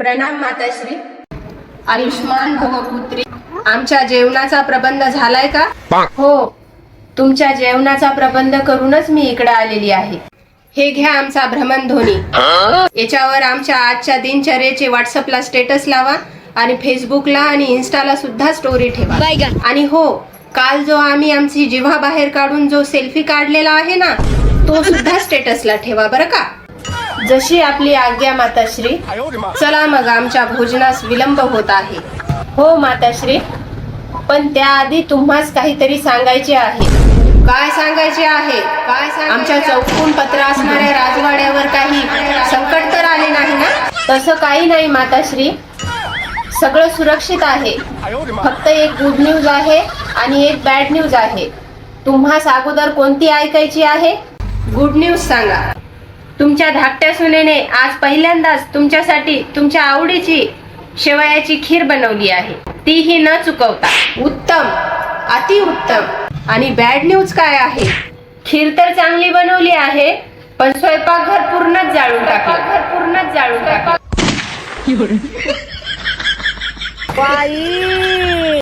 प्रणाम माताश्री. आयुष्मान भवपुत्री आमच्या जेवणाचा प्रबंध झालाय का? हो. तुमच्या जेवणाचा प्रबंध करूनच मी इकडे आलेली आहे. हे घ्या आमचा भ्रमणध्वनी याच्यावर आमच्या आजच्या दिनचर्येचे व्हॉट्सअपला स्टेटस लावा आणि फेसबुकला आणि इन्स्टाला सुद्धा स्टोरी ठेवा. आणि हो काल जो आम्ही आमची जिव्हा बाहेर काढून जो सेल्फी काढलेला आहे ना तो सुद्धा स्टेटसला ठेवा बरं का? जशी आपली आज्ञा माताश्री चला मग आमच्या भोजनास विलंब होत आहे. हो माताश्री पण त्याआधी तुम्हाच काहीतरी सांगायचे आहे. काय सांगायचे आहे? काय सांग आमच्या चौकून पत्र असणाऱ्या राजवाड्यावर काही संकट तर आले नाही ना? तसं काही नाही माताश्री. सगळं सुरक्षित आहे. फक्त एक गुड न्यूज आहे आणि एक बॅड न्यूज आहे. तुम्हास अगोदर कोणती ऐकायची आहे? गुड न्यूज सांगा. तुमच्या धाकट्या सुनेने आज पहिल्यांदाच तुमच्यासाठी तुमच्या आवडीची शेवयाची खीर बनवली आहे. तीही न चुकवता. उत्तम. अति उत्तम. आणि बॅड न्यूज काय आहे? खीर तर चांगली बनवली आहे पण स्वयंपाकघर पूर्णच जाळून टाकलं. घर पूर्णच जाळून टाकलं. बाई.